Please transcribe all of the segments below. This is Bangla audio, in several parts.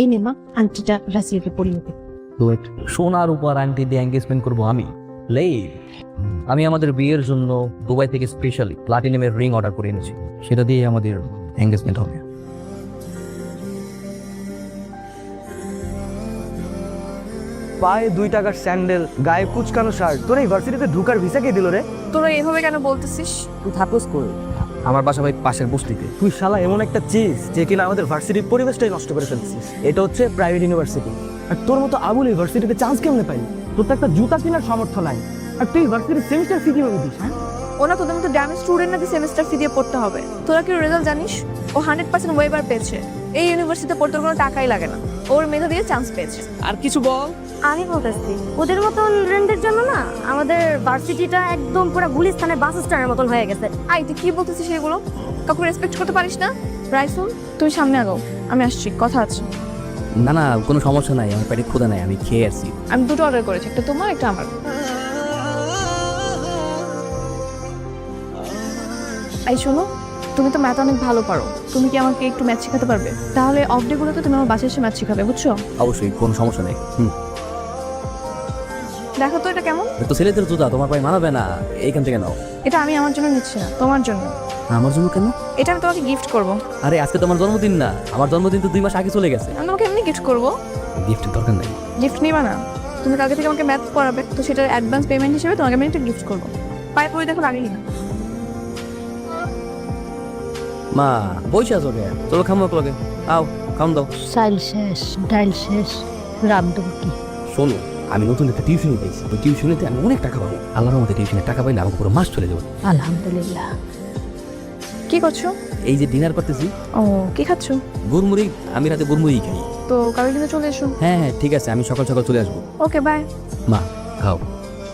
এই নে মা আংটিটা রাসিয়াকে পরিয়ে দে। ওয়েট সোনার উপর আন্টি দিয়ে এঙ্গেজমেন্ট করব আমি। লেই আমি আমাদের বিয়ের জন্য দুবাই থেকে স্পেশালি প্লাটিনামের রিং অর্ডার করে এনেছি। সেটা দিয়ে আমাদের এঙ্গেজমেন্ট হবে। পায়ে দুই টাকার স্যান্ডেল গায়ে কুচকানো শার্ট তোর এই ভার্সিটিতে ঢুকার ভিসা কে দিল রে? তোরা এভাবে কেন বলতেছিস? তুই থাকোস করে আমার বাসা ভাই পাশের বস্তিতে। তুই শালা এমন একটা চিজ যে কিনা আমাদের ভার্সিটির পরিবেশটাই নষ্ট করে ফেলছিস। এটা হচ্ছে প্রাইভেট ইউনিভার্সিটি আর তোর মতো আবুল ইউনিভার্সিটিতে চান্স কেমনে পাই তোর তো একটা জুতা কেনার সামর্থ্য নাই। আর তুই ভার্সিটির সেমিস্টার ফি কীভাবে দিস হ্যাঁ? ওনা তোদের মতো ড্যামেজ স্টুডেন্ট নাকি সেমিস্টার ফি দিয়ে পড়তে হবে? তোরা কি রেজাল্ট জানিস? ও হান্ড্রেড পার্সেন্ট ওয়েবার পেয়েছে। এই ইউনিভার্সিটিতে পড়তে কোনো টাকাই লাগে না। ওর মেধা দিয়ে চান্স পেয়েছে। আর কিছু বল? আমি বলতেছি ওদের মতন রেন্টের জন্য না আমাদের ভার্সিটিটা একদম পুরো গুলিস্তানের বাস স্ট্যান্ডের মতন হয়ে গেছে। আই তুই কি বলতেছিস সেগুলো কাউকে রেসপেক্ট করতে পারিস না? রাইসুল তুই সামনে আগাও আমি আসছি কথা আছে। না না কোনো সমস্যা নাই আমার পেটে ক্ষুদা নাই আমি খেয়ে আসছি। আমি দুটো অর্ডার করেছি একটা তোমার একটা আমার। এই শোনো তুমি তো ম্যাথ অনেক ভালো পারো তুমি কি আমাকে একটু ম্যাথ শেখাতে পারবে? তাহলে অফ ডে গুলোতে তুমি আমার বাসায় এসে ম্যাথ শেখাবে বুঝছ? অবশ্যই কোনো সমস্যা নেই হুম। দেখো তো এটা কেমন? তো ছেলেদের জুতা তোমার পায়ে মানাবে না। এইখান থেকে নাও। এটা আমি আমার জন্য নিচ্ছি না তোমার জন্য। আমার জন্য কেন? এটা আমি তোমাকে গিফট করব। আরে আজকে তোমার জন্মদিন না। আমার জন্মদিন তো দুই মাস আগে চলে গেছে। আমি তোমাকে এমনি গিফট করব। গিফটের দরকার নাই। গিফট নিবা না। তুমি কালকে থেকে আমাকে ম্যাথ পড়াবে তো সেটার অ্যাডভান্স পেমেন্ট হিসেবে তোমাকে আমি একটা গিফট করব। পায়ে পড়ে দেখো লাগেই না। মা বইসা আছো কে? চলো খামো লগে। আও খাম দাও। চাইল শেষ ডাইল শেষ রাম দেবো কি? শোনো আমি নতুন একটা টিউশনি পেয়েছি। ওই টিউশনিতে আমি অনেক টাকা পাবো। আল্লাহর মধ্যে টিউশনের টাকা পাইলে আমাকে পুরো মাস চলে যাবে। আলহামদুলিল্লাহ। কি করছ? এই যে ডিনার করতেছি। ও কি খাচ্ছো? গুড়মুড়ি আমি রাতে গুড়মুড়ি খাই। তো কালকে চলে এসো। হ্যাঁ হ্যাঁ ঠিক আছে আমি সকাল সকাল চলে আসব। Okay bye. মা খাও।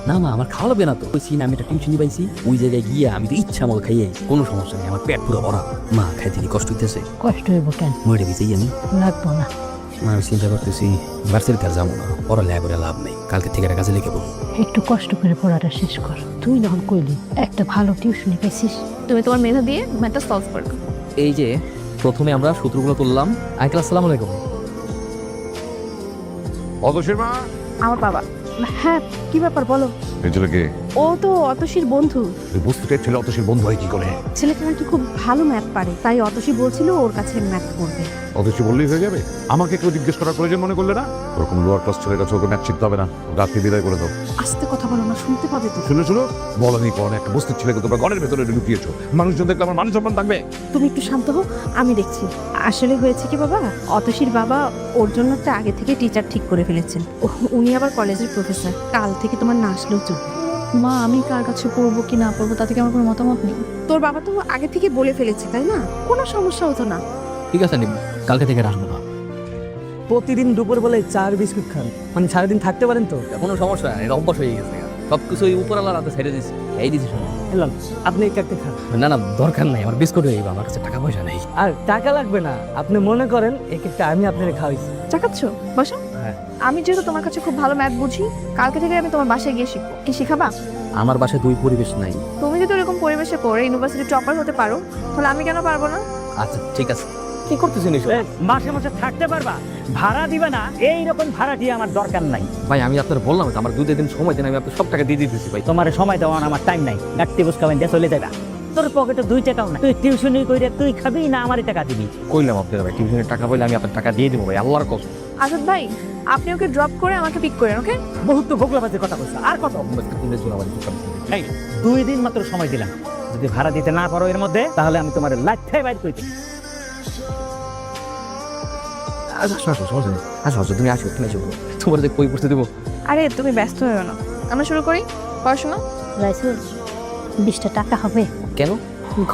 না মা আমার খাওয়া লাগবে না তো। ওই সিন আমি একটা টিউশনি পাইছি ওই জায়গায় গিয়ে আমি তো ইচ্ছা মতো খাইয়ে কোনো সমস্যা নেই আমার পেট পুরো ভরা। মা খাইতে কি কষ্ট হইতেছে? কষ্ট হইব কেন? মরে গেছি আমি। লাগবো না। আমি চিন্তা করতেছি ভার্সিটিতে আর যাব না পড়ালেখা করে লাভ নেই কালকে থেকে একটা কাজে লিখে পড়ব। একটু কষ্ট করে পড়াটা শেষ কর। তুই যখন কইলি একটা ভালো টিউশনি পেয়েছিস তুমি তোমার মেধা দিয়ে ম্যাথটা সলভ করবে এই যে প্রথমে আমরা সূত্রগুলো তুললাম। আঙ্কেল আসসালামু আলাইকুম। অতসীর মা। আমার বাবা। হ্যাঁ কি ব্যাপার বলো? এই ছেলেকে? ও তো অতসীর বন্ধু। তুই বুঝতে ছেলে অতসীর বন্ধু হয় কি করে? ছেলেটা নাকি খুব ভালো ম্যাথ পারে তাই অতসী বলছিল ওর কাছে ম্যাথ করবে। অতসী বললেই হয়ে যাবে? আমাকে কেউ জিজ্ঞেস করার প্রয়োজন মনে করলে না? ওরকম লোয়ার ক্লাস ছেলের কাছে ওকে ম্যাচ শিখতে হবে না। রাত্রি বিদায় করে দাও। আস্তে কথা বলো না শুনতে পাবে তো। শুনে শুনো। বলনি কোন একটা বস্তির ছেলেকে তোমরা ঘরের ভেতরে ঢুকিয়েছো মানুষজন দেখলে আমার মান সম্মান থাকবে। তুমি একটু শান্ত হও আমি দেখছি। আসলে হয়েছে কি বাবা অতসীর বাবা ওর জন্য একটা আগে থেকে টিচার ঠিক করে ফেলেছেন। ও- উনি আবার কলেজের প্রফেসর কাল থেকে তোমার না আসলেও চলবে মা আমি কার কাছে পড়ব কি না পড়ব তাতে কি আমার কোনো মতামত নেই? তোর বাবা তো আগে থেকে বলে ফেলেছে তাই না? কোনো সমস্যা হতো না। ঠিক আছে নিম কালকে থেকে রাখব না। প্রতিদিন দুপুর বলে চার বিস্কুট খান। মানে সারাদিন থাকতে পারেন তো? কোনো সমস্যা নেই অভ্যাস হয়ে গেছে। সব কিছু ওই উপর আল্লাহ রাতে ছেড়ে দিছি এই দিছি শোনো এলাম আপনি এক একটা খান। না না দরকার নাই আমার বিস্কুট হয়ে আমার কাছে টাকা পয়সা নেই। আর টাকা লাগবে না। আপনি মনে করেন এক একটা আমি আপনার খাওয়াইছি। চাকাচ্ছ? বসো। হ্যাঁ। আমি যেহেতু তোমার কাছে খুব ভালো ম্যাথ বুঝি কালকে থেকে আমি তোমার বাসায় গিয়ে শিখব। কি শিখাবা? আমার বাসায় দুই পরিবেশ নাই। তুমি যদি এরকম পরিবেশে পড়ে ইউনিভার্সিটি টপার হতে পারো তাহলে আমি কেন পারব না? আচ্ছা ঠিক আছে। কি করতেছেন এসব? মাসে মাসে থাকতে পারবা। ভাড়া দিবে না এই রকম ভাড়া দিয়ে আমার দরকার নাই। ভাই আমি আপনার বললাম তো আমার দুই দিন সময় দেন আমি আপনার সব টাকা দিয়ে দিতেছি ভাই। তোমার সময় দেওয়ার আমার টাইম নাই। গাড়তে বুঝকাবেন দিয়ে চলে যাবা তোর পকেটে দুই টাকাও না তুই টিউশনি কইরে তুই খাবি না আমারই টাকা দিবি? কইলাম আপনার ভাই টিউশনের টাকা পাইলে আমি আপনার টাকা দিয়ে দেবো ভাই আল্লাহর কসম। আজাদ ভাই আপনি ওকে ড্রপ করে আমাকে পিক করেন ওকে বহুত তো ভোগলাবাজির কথা বলছো। আর কত? এই দুই দিন মাত্র সময় দিলাম। যদি ভাড়া দিতে না পারো এর মধ্যে তাহলে আমি তোমার লাইফটাই বাইর করে দিই আসো আসো সমস্যা নেই আসো আসো তুমি আসো তুমি আসো তোমার যে কই পড়তে দেবো আরে তুমি ব্যস্ত হয়েও না। আমরা শুরু করি? পড়াশোনা? রাইসুল বিশটা টাকা হবে। কেন?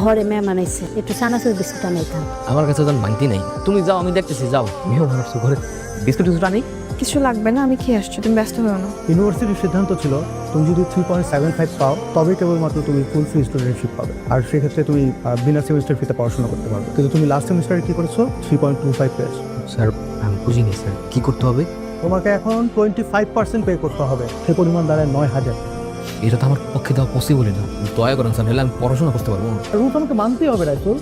ঘরে মেহমান আইছে একটু চানাচুর বিস্কুট আনাইতাম আমার কাছে তো মাইতি নাই। তুমি যাও আমি দেখতেছি যাও। মেয়েও মানুষ ঘরে। বিস্কুট টিস্কুট আনি? কিছু লাগবে না আমি খেয়ে আসছি তুমি ব্যস্ত হয়েও না। ইউনিভার্সিটির সিদ্ধান্ত ছিল তুমি যদি থ্রি পয়েন্ট সেভেন ফাইভ পাও তবেই কেবলমাত্র তুমি ফুল ফি স্টুডেন্টশিপ পাবে। আর সেক্ষেত্রে তুমি বিনা সেমিস্টার ফিতে পড়াশোনা করতে পারবে। কিন্তু তুমি লাস্ট সেমিস্টারে কি করেছ? থ্রি পয়েন্ট টু ফাইভ পেয়েছ। স্যার আমি বুঝিনি স্যার। কি করতে হবে? তোমাকে এখন টোয়েন্টি ফাইভ পার্সেন্ট পে করতে হবে। সে পরিমাণ দাঁড়ায় নয় হাজার। এটা তো আমার পক্ষে দেওয়া পসিবলই না। দয়া করেন স্যার নাহলে আমি পড়াশোনা করতে পারব। না রুল আমাকে মানতেই হবে রাইসুল।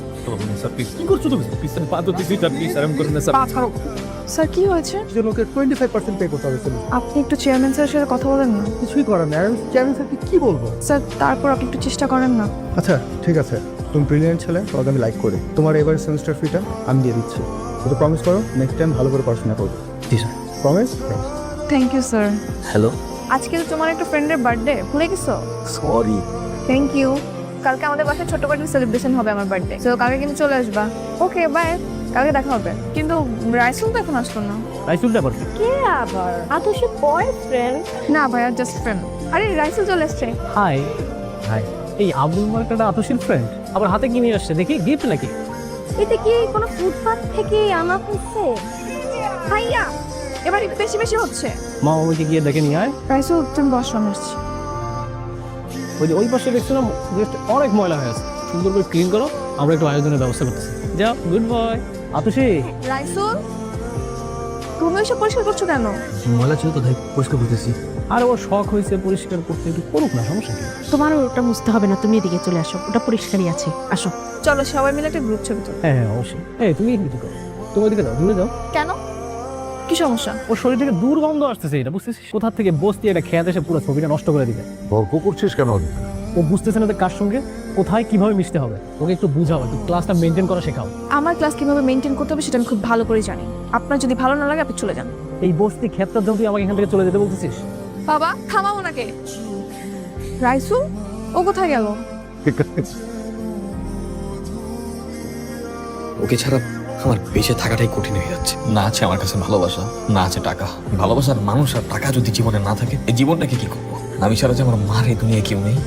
স্যার কি হয়েছে? যে okay twenty five percent pay করতে হবে। আপনি একটু চেয়ারম্যান স্যারের সাথে কথা বলেন না। কিছুই করার নেই। আমি চেয়ারম্যান স্যারকে কি বলব? স্যার তারপর আপনি একটু চেষ্টা করেন না। আচ্ছা ঠিক আছে। তুমি ব্রিলিয়েন্ট ছেলে তোমাকে আমি লাইক করি। তোমার এবার সেমিস্টার ফিটা আমি দিয়ে দিচ্ছি। তো প্রমিস করো নেক্সট টাইম ভালো করে পড়াশোনা করবে জি sir promise thank you sir hello আজকে তো তোমার একটা ফ্রেন্ডের বার্থডে ভুলে গেছো? সরি থ্যাংক ইউ কালকে আমাদের বাসায় ছোট্ট করে সেলিব্রেশন হবে আমার বার্থডে তো কালকে কিন্তু চলে আসবা। ওকে বাই কালকে দেখা হবে। কিন্তু রাইসুল তো এখন আসলো না। রাইসুলটা আবার কি? কে আবার? আতসের বয়ফ্রেন্ড না ভাইয়া জাস্ট ফ্রেন্ড আরে রাইসুল চলে আসছে হাই হাই এই আবুল মার্কাটা আতসির ফ্রেন্ড আবার হাতে কি নিয়ে আসছে? দেখি গিফট নাকি? এটা কি কোনো ফুটপাথ থেকে আনা হয়েছে ভাইয়া এবার একটু বেশি বেশি হচ্ছে। মা আমাকে গিয়ে দেখে নিয়ে আয়। রাইসুল তুমি বস আমি আসছি। ওই যে ওই পাশে দেখছিলাম জাস্ট অনেক ময়লা হয়ে আছে। সুন্দর করে ক্লিন করো আমরা একটু আয়োজনের ব্যবস্থা করতেছি। যাও গুড বয় আতসি। রাইসুল তুমি এসব পরিষ্কার করছ কেন? ময়লা ছিল তো তাই পরিষ্কার করতেছি। আর ওর শখ হয়েছে পরিষ্কার করতে একটু করুক না সমস্যা কি? তোমারও ওটা বুঝতে হবে না তুমি এদিকে চলে আসো ওটা পরিষ্কারই আছে আসো। চলো সবাই মিলে একটা গ্রুপ ছবি তুলি। হ্যাঁ হ্যাঁ অবশ্যই। এই তুমি এদিকে করো তুমি ওদিকে যাও দূরে যাও। কেন? কি সমস্যা? ওর শরীর থেকে দুর্গন্ধ আসতেছে এটা বুঝতেছিস কোথা থেকে বসতি এটা খেয়াতে এসে পুরো ছবিটা নষ্ট করে দিবে। তর্ক করছিস কেন? ও বুঝতেছে না যে কার সঙ্গে কোথায় কীভাবে মিশতে হবে। ওকে একটু বুঝাও একটু ক্লাসটা মেনটেন করা শেখাও। আমার ক্লাস কীভাবে মেনটেন করতে হবে সেটা আমি খুব ভালো করে জানি। আপনার যদি ভালো না লাগে আপনি চলে যান। এই বস্তি ক্ষেতটার জন্য তুই আমাকে এখান থেকে চলে যেতে বলতেছিস। বাবা থামাও ওনাকে। রাইসুল ও কোথায় গেল? ওকে ছাড়া আমার বেঁচে থাকাটাই কঠিন হয়ে যাচ্ছে। না আছে আমার কাছে ভালোবাসা না আছে টাকা। ভালোবাসার মানুষ আর টাকা যদি জীবনে না থাকে এই জীবনটাকে কি করব? আমি ছাড়া যে আমার মার এই দুনিয়া কেউ নেই।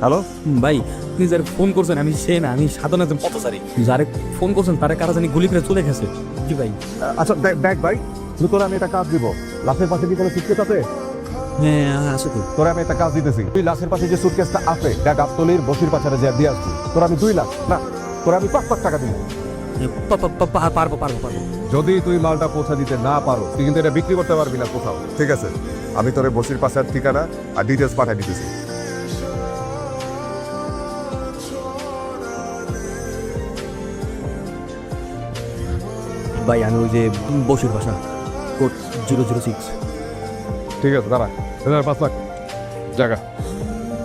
হ্যালো? ভাই আপনি যারা ফোন করছেন আমি সে না আমি সাধন একজন পথচারী যারে ফোন করছেন তারা কারা জানি গুলি করে চলে গেছে। জি ভাই। আচ্ছা দেখ দেখ ভাই তোরা আমি একটা কাজ দিব। লাশের পাশে কি কোনো সুটকেস আছে? হ্যাঁ আছে তো। তোরা আমি একটা কাজ দিতেছি। তুই লাশের পাশে যে সুটকেসটা আছে এটা গাবতলির বসির পাচারে যে দিয়ে আসবি তোরা আমি দুই লাখ না তোরা আমি পাঁচ লাখ টাকা দিব। পারব পারব পারব। যদি তুই মালটা পৌঁছা দিতে না পারো তুই কিন্তু এটা বিক্রি করতে পারবি না কোথাও ঠিক আছে? আমি তোর বসির পাশার ঠিকানা আর ডিটেলস পাঠিয়ে দিতেছি। ভাই আমি ওই যে বসির বাসা কোড জিরো জিরো সিক্স ঠিক আছে দাঁড়া। এবার পাঁচ লাখ জায়গা।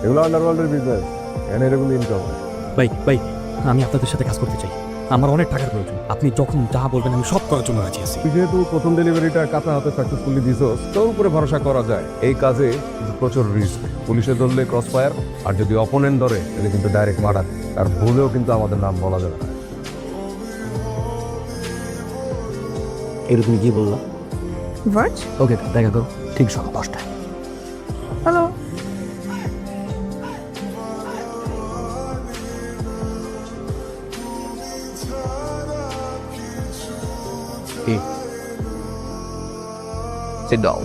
এগুলো আন্ডারওয়ার্ল্ডের বিজনেস ইনকাম ভাই ভাই আমি আপনাদের সাথে কাজ করতে চাই। আমার অনেক টাকার প্রয়োজন। আপনি যখন যা বলবেন আমি সব করার জন্য রাজি আছি। তুই যেহেতু প্রথম ডেলিভারিটা কাঁচা হাতে সাকসেসফুলি দিছস তোর উপরে ভরসা করা যায়। এই কাজে প্রচুর রিস্ক পুলিশে ধরলে ক্রস ফায়ার আর যদি অপোনেন্ট ধরে তাহলে কিন্তু ডাইরেক্ট মার্ডার আর ভুলেও কিন্তু আমাদের নাম বলা যাবে না। এটা তুমি কি বললা ভার্জ ওকে দেখা করো। ঠিক সকাল দশটায়। সিট দাও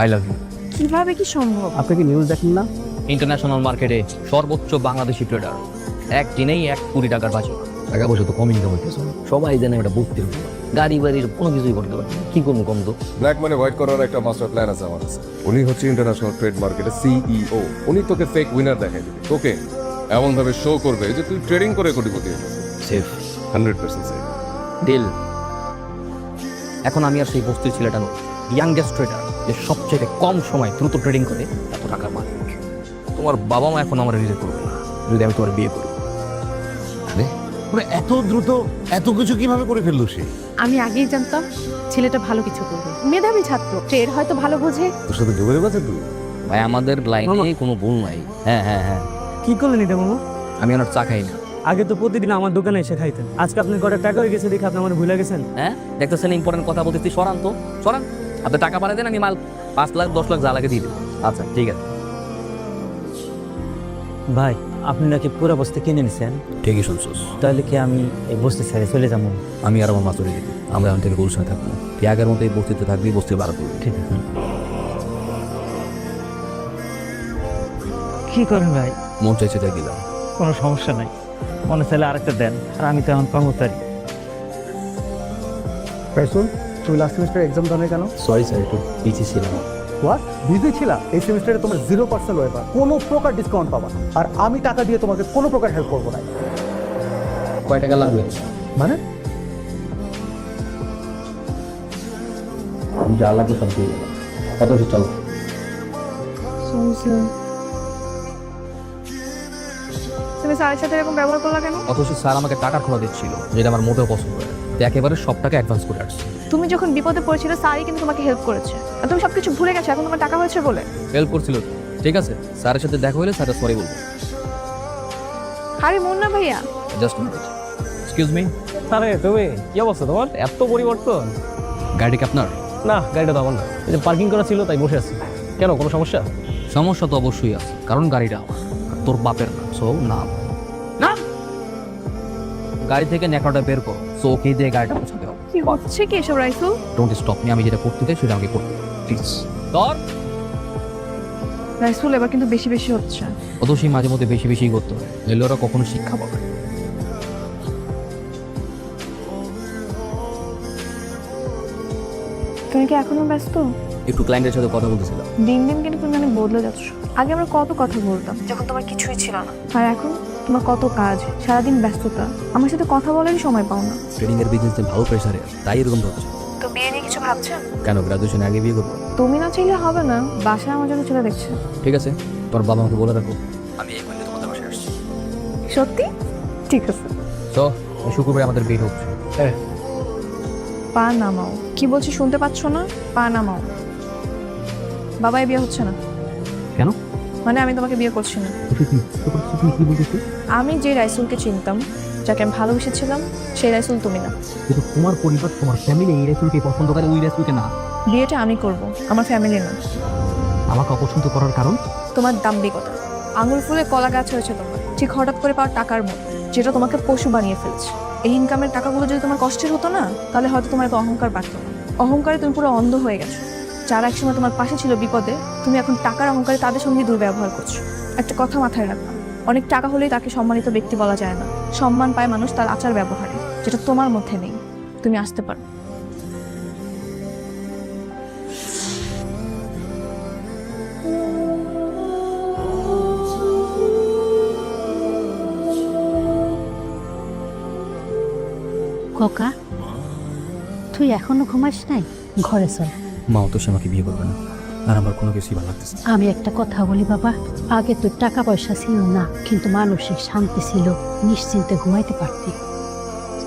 আই লাভ ইউ কীভাবে কি সম্ভব? আপনি কি নিউজ দেখেন না? ইন্টারন্যাশনাল মার্কেটে সর্বোচ্চ বাংলাদেশি ট্রেডার এক দিনেই এক কোটি টাকার বাজি টাকা পয়সা তো কম ইনকাম হইতেছে। সবাই জানে এটা বুঝতে হবে গাড়ি বাড়ির কোনো কিছুই করতে পারে না। কি করব কম তো? ব্ল্যাক মানে হোয়াইট করার একটা মাস্টার প্ল্যান আছে আমার কাছে। উনি হচ্ছে ইন্টারন্যাশনাল ট্রেড মার্কেটের সিইও উনি তোকে ফেক উইনার দেখাই দিবে। তোকে এমন ভাবে শো করবে যে তুই ট্রেডিং করে কোটিপতি safe hundred percent safe deal এখন আমি আর সেই বস্তির ছেলেটা নই ইয়াংগেস্ট ট্রেডার যে সবচেয়ে কম সময় দ্রুত ট্রেডিং করে এত টাকার মালিক। তোমার বাবা মা এখন আমার রিজেক্ট করবে না যদি আমি তোমার বিয়ে করি। মানে এত দ্রুত এত কিছু কীভাবে করে ফেলল সে? আমি আগেই জানতাম ছেলেটা ভালো কিছু করবে। মেধাবী ছাত্র ট্রেড হয়তো ভালো বোঝে। তোর সাথে যোগাযোগ আছে তুই ভাই আমাদের লাইনে কোনো ভুল নাই। হ্যাঁ হ্যাঁ হ্যাঁ। কি করলেন এটা মামা? আমি ওনার চা খাই না আগে তো প্রতিদিন আমার দোকানে এসে খাইতেন। আজকে আপনি কটা টাকা হয়ে গেছে দেখে আপনি আমার ভুলে গেছেন? হ্যাঁ? দেখতেছেন ইম্পর্টেন্ট কথা বলতেছি সরান তো। সরান। আপনি টাকা পাঠিয়ে দেন আমি মাল পাঁচ লাখ দশ লাখ যা লাগে দিয়ে দেবো। আচ্ছা ঠিক আছে। ভাই আপনি নাকি পুরো বস্তি কিনে নিছেন? ঠিকই শুনছোস। তাহলে কি আমি এই বস্তি ছেড়ে চলে যাব? আমি আর আমার মা চলে যেতে। আমরা এখন থেকে গুলশানে থাকব। তুই আগের মতো এই বস্তিতে থাকবি বস্তি বাড়া করবি। ঠিক আছে। কি করেন ভাই? মন চাইছে তাই দিলাম। কোনো সমস্যা নাই। মনে চাইলে আরেকটা দেন আর আমি তো এখন কর্মচারী। রাইসুল তুমি লাস্ট সেমিস্টার এক্সাম দাও কেন? সরি স্যার একটু পিছিয়ে ছিলাম। হোয়াট বিজি ছিলা? এই সেমিস্টারে তোমার জিরো পার্সেন্ট ওয়েবার কোনো প্রকার ডিসকাউন্ট পাবা না। আর আমি টাকা দিয়ে তোমাকে কোনো প্রকার হেল্প করব না। কয় টাকা লাগবে? মানে? যা লাগবে সব দিয়ে দেবো। কত চলো। স্যারের সাথে এরকম ব্যবহার করলা কেন? অথচ স্যার আমাকে টাকার খোলা দিচ্ছিল যেটা আমার মোটেও পছন্দ হয় না। তো একেবারে সব টাকা অ্যাডভান্স করে আসছি। তুমি যখন বিপদে পড়েছিলে স্যারই কিন্তু তোমাকে হেল্প করেছে। আর তুমি সবকিছু ভুলে গেছো এখন তোমার টাকা হয়েছে বলে? হেল্প করছিল ঠিক আছে স্যারের সাথে দেখা হলে স্যারের সরি বলব। আরে মুন্না ভাইয়া। জাস্ট মিনিট এক্সকিউজ মি আরে তুমি কি অবস্থা তোমার? এত পরিবর্তন। গাড়ি কি আপনার? না গাড়িটা তো আমার না। এই যে পার্কিং করা ছিল তাই বসে আছি। কেন কোনো সমস্যা? সমস্যা তো অবশ্যই আছে কারণ গাড়িটা আমার তোর বাপের নাম সো নাম গাড়ি থেকে ন্যাকড়াটা বের করো। সো ওকে দিয়ে গাড়িটা পৌঁছাতে হবে। কি হচ্ছে কি এসব রাইসুল ডোন্ট স্টপ মি আমি যেটা করতে চাই সেটা আমাকে করতে প্লিজ তোর রাইসুল এবার কিন্তু বেশি বেশি হচ্ছে। অত সেই মাঝে মধ্যে বেশি বেশি করতে হয় নইলে ওরা কখনো শিক্ষা পাবে না। তুমি কি এখনও ব্যস্ত? একটু ক্লায়েন্টের সাথে কথা বলতেছিলাম। দিন দিন কিন্তু তুমি অনেক বদলে যাচ্ছ। আগে আমরা কত কথা বলতাম যখন তোমার কিছুই ছিল না। আর এখন? তোমার কত কাজ সারাদিন ব্যস্ততা আমার সাথে কথা বলারই সময় পাও না। ট্রেডিং এর বিজনেসে ভালো প্রেসারে তাই এরকম হচ্ছে তো বিয়ে নিয়ে কিছু ভাবছেন কেন গ্রাজুয়েশন আগে বিয়ে করব? তুমি না চাইলে হবে না বাসায় আমার জন্য ছেলে দেখছে। ঠিক আছে তোর বাবা আমাকে বলে রাখো। আমি এই করলে তোমাদের বাসায় আসছি। সত্যি? ঠিক আছে। তো শুক্রবার আমাদের বিয়ে হচ্ছে হ্যাঁ। পা নামাও। কি বলছি শুনতে পাচ্ছ না? পা নামাও। বাবাই বিয়ে হচ্ছে না? মানে আমি তোমাকে বিয়ে করছি না। আমি যে রাইসুলকে চিনতাম যাকে আমি ভালোবেসেছিলাম সেই রাইসুল তুমি না। কিন্তু তোমার পরিবার তোমার ফ্যামিলি এই রাইসুলকে পছন্দ করে ওই রাইসুলকে না। বিয়েটা আমি করব আমার ফ্যামিলি না। আমাকে অপছন্দ করার কারণ? তোমার দাম্ভিকতা। আঙুল ফুলে কলা গাছ হয়েছে তোমার। ঠিক হঠাৎ করে পাওয়া টাকার মতো যেটা তোমাকে পশু বানিয়ে ফেলছে। এই ইনকামের টাকাগুলো যদি তোমার কষ্টের হতো না তাহলে হয়তো তোমার এত অহংকার পারতো না। অহংকারে তুমি পুরো অন্ধ হয়ে গেছো। যারা একসময় তোমার পাশে ছিল বিপদে তুমি এখন টাকার অহংকারে তাদের সঙ্গে দুর্ব্যবহার করছ। একটা কথা মাথায় রাখবা অনেক টাকা হলেই তাকে সম্মানিত ব্যক্তি বলা যায় না। সম্মান পায় মানুষ তার আচার ব্যবহারে যেটা তোমার মধ্যে নেই। তুমি আসতে পারো। খোকা তুই এখনও ঘুমাস নাই? ঘরে চল। মা তো সে আমাকে বিয়ে করবে না। আর আমার কোনো কিছুই ভালো লাগতেছে না। আমি একটা কথা বলি বাবা আগে তো টাকা পয়সা ছিল না কিন্তু মানসিক শান্তি ছিল নিশ্চিন্তে ঘুমাইতে পারতি।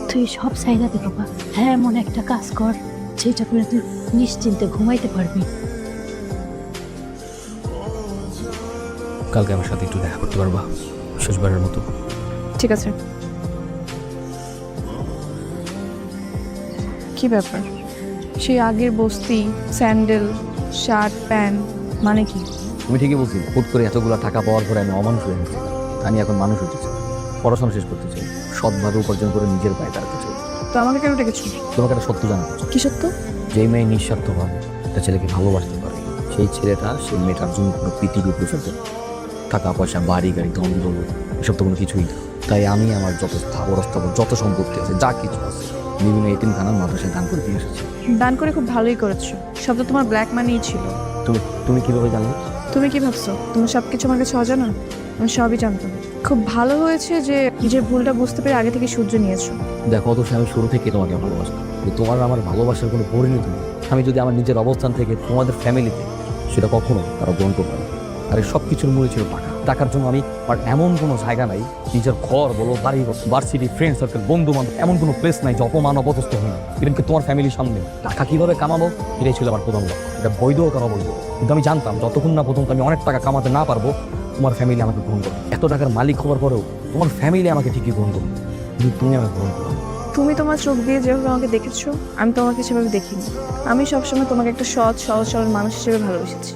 তুই সব চাইনা দে বাবা হ্যাঁ এমন একটা কাজ কর যেটা করে তুই নিশ্চিন্তে ঘুমাইতে পারবি। কালকে আমার সাথে একটু দেখা করতে পারবা শেষবারের মতো। ঠিক আছে। কি ব্যাপার? সেই আগের বস্তি স্যান্ডেল শার্ট প্যান্ট মানে কি? তুমি ঠিকই বলছি হুট করে এতগুলো টাকা পাওয়ার পরে আমি অমানুষ হয়ে গেছি। আমি এখন মানুষ হতে চাই পড়াশোনা শেষ করতে চাই সৎভাবে উপার্জন করে নিজের পায়ে দাঁড়াতে চাই। তো আমাকে কেন ডেকেছো তোমাকে একটা সত্য জানাতে চাই। কি সত্য? যেই মেয়ে নিঃস্বার্থভাবে একটা ছেলেকে ভালোবাসতে পারে সেই ছেলেটা সেই মেয়েটার জন্য পুরো পৃথিবী উপরে ফেলতে টাকা পয়সা বাড়ি গাড়ি ধন দৌলত এসব তো কোনো কিছুই না। তাই আমি আমার যত স্থাবর অস্থাবর যত সম্পত্তি আছে যা কিছু আছে বিভিন্ন এতিমখানার মাদ্রাসায় দান করে দিয়ে এসেছি। দান করে খুব ভালোই করেছ। সব তো তোমার ব্ল্যাক মানিই ছিল। তুমি তুমি কীভাবে জানলে? তুমি কি ভাবছ? তুমি সব কিছু আমার কাছে অজানা? আমি সবই জানতাম। খুব ভালো হয়েছে যে নিজের ভুলটা বুঝতে পেরে আগে থেকে সূর্য নিয়েছো। দেখো অথচ আমি শুরু থেকে তোমাকে ভালোবাসতাম। কিন্তু তোমার আর আমার ভালোবাসার কোনো পরিণতি নেই। আমি যদি আমার নিজের অবস্থান থেকে তোমাদের ফ্যামিলিতে সেটা কখনো তারা গ্রহণ করবে না। আর সব কিছুর মূলে ছিল টাকা টাকার জন্য আমি আর এমন কোনো জায়গা নাই, নিজের ঘর বলো, বাড়ি বলো ভার্সিটি ফ্রেন্ড সার্কেল বন্ধু বান্ধব এমন কোনো প্লেস নাই যে অপমান, অপদস্থ হই ইভেন কি তোমার ফ্যামিলির সামনে টাকা কীভাবে কামাবো? এটাই ছিল আমার প্রথম এটা বৈধ হোক আর অবৈধ কিন্তু আমি জানতাম, যতক্ষণ না পর্যন্ত আমি অনেক টাকা কামাতে না পারব, তোমার ফ্যামিলি আমাকে গ্রহণ করবে। এত টাকার মালিক হওয়ার পরেও তোমার ফ্যামিলি আমাকে ঠিকই গ্রহণ করবে। কিন্তু তুমি আমাকে গ্রহণ করবে তুমি তোমার চোখ দিয়ে যেভাবে আমাকে দেখেছ, আমি তোমাকে সেভাবে দেখিনি। আমি সবসময় তোমাকে একটা সৎ সহজ সরল মানুষ হিসেবে ভালোবেসেছি।